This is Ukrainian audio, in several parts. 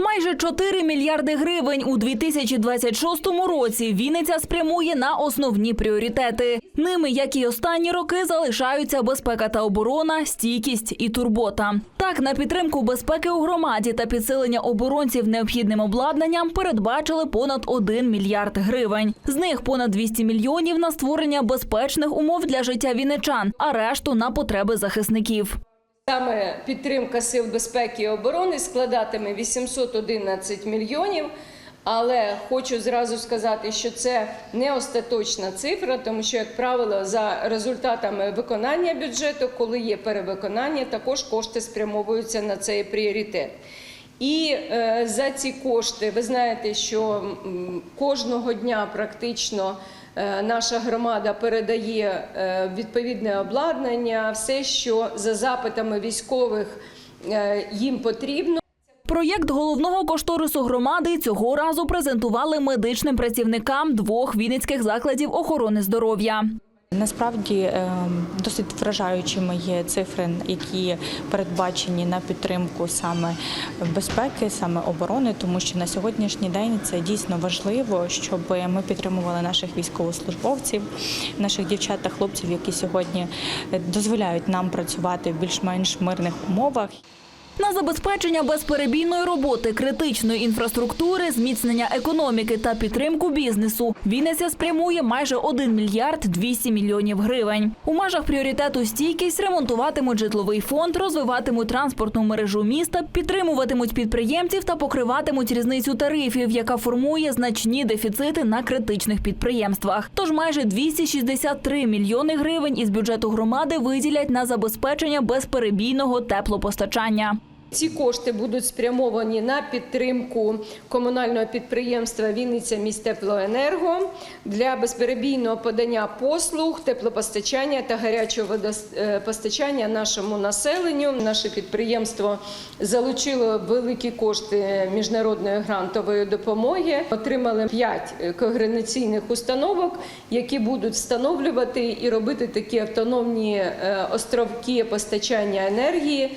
Майже 4 мільярди гривень у 2026 році Вінниця спрямує на основні пріоритети. Ними, як і останні роки, залишаються безпека та оборона, стійкість і турбота. Так, на підтримку безпеки у громаді та підсилення оборонців необхідним обладнанням передбачили понад 1 мільярд гривень. З них понад 200 мільйонів на створення безпечних умов для життя вінничан, а решту на потреби захисників. Саме підтримка сил безпеки і оборони складатиме 811 мільйонів. Але хочу зразу сказати, що це не остаточна цифра, тому що, як правило, за результатами виконання бюджету, коли є перевиконання, також кошти спрямовуються на цей пріоритет. І е, за ці кошти ви знаєте, що кожного дня практично наша громада передає е, відповідне обладнання, все, що за запитами військових е, їм потрібно. Проєкт головного кошторису громади цього разу презентували медичним працівникам двох вінницьких закладів охорони здоров'я. Насправді е, досить вражаючими є цифри, які передбачені на підтримку саме безпеки, саме оборони, тому що на сьогоднішній день це дійсно важливо, щоб ми підтримували наших військовослужбовців, наших дівчат та хлопців, які сьогодні дозволяють нам працювати в більш-менш мирних умовах. На забезпечення безперебійної роботи критичної інфраструктури, зміцнення економіки та підтримку бізнесу Вінниця спрямує майже 1 мільярд 200 мільйонів гривень. У межах пріоритету стійкість ремонтуватимуть житловий фонд, розвиватимуть транспортну мережу міста, підтримуватимуть підприємців та покриватимуть різницю тарифів, яка формує значні дефіцити на критичних підприємствах. Тож майже 263 мільйони гривень із бюджету громади виділять на забезпечення безперебійного теплопостачання. Ці кошти будуть спрямовані на підтримку комунального підприємства Вінниця містеплоенерго для безперебійного подання послуг, теплопостачання та гарячого водопостачання нашому населенню. Наше підприємство залучило великі кошти міжнародної грантової допомоги. Отримали 5 координаційних установок, які будуть встановлювати і робити такі автономні е, островки постачання енергії.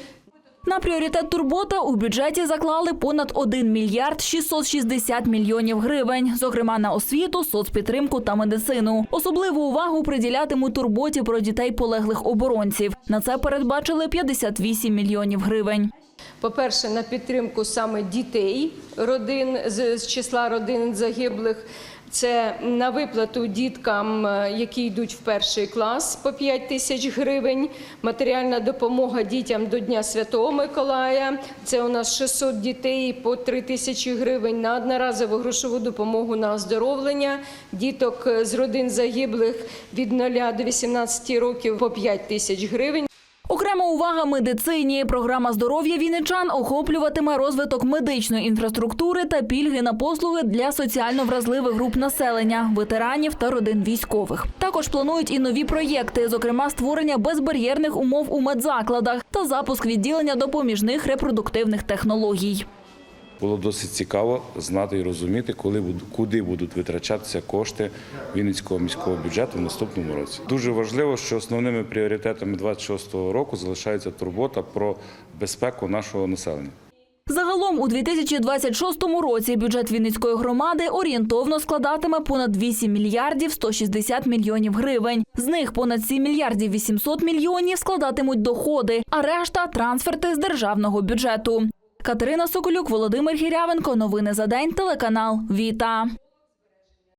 На пріоритет турбота у бюджеті заклали понад 1 мільярд 660 мільйонів гривень, зокрема на освіту, соцпідтримку та медицину. Особливу увагу приділятимуть турботі про дітей полеглих оборонців. На це передбачили 58 мільйонів гривень. По-перше, на підтримку саме дітей родин з, числа родин загиблих. Це на виплату діткам, е, які йдуть в перший клас по 5 тисяч гривень. Матеріальна допомога дітям до Дня Святого Миколая. Це у нас 600 дітей по 3 тисячі гривень на одноразову грошову допомогу на оздоровлення. Діток е, з родин загиблих від 0 до 18 років по 5 тисяч гривень. Окрема увага медицині. Програма здоров'я вінничан охоплюватиме розвиток медичної інфраструктури та пільги на послуги для соціально вразливих груп населення, ветеранів та родин військових. Також планують і нові проєкти, зокрема створення безбар'єрних умов у медзакладах та запуск відділення допоміжних репродуктивних технологій. Було досить цікаво знати і розуміти, коли куди будуть витрачатися кошти Вінницького міського бюджету в наступному році. Дуже важливо, що основними пріоритетами 26-го року залишається турбота про безпеку нашого населення. Загалом у 2026 році бюджет Вінницької громади орієнтовно складатиме понад 8 мільярдів 160 мільйонів гривень. З них понад 7 мільярдів 800 мільйонів складатимуть доходи, а решта трансферти з державного бюджету. Катерина Соколюк, Володимир Гірявенко. Новини за день. Телеканал Віта.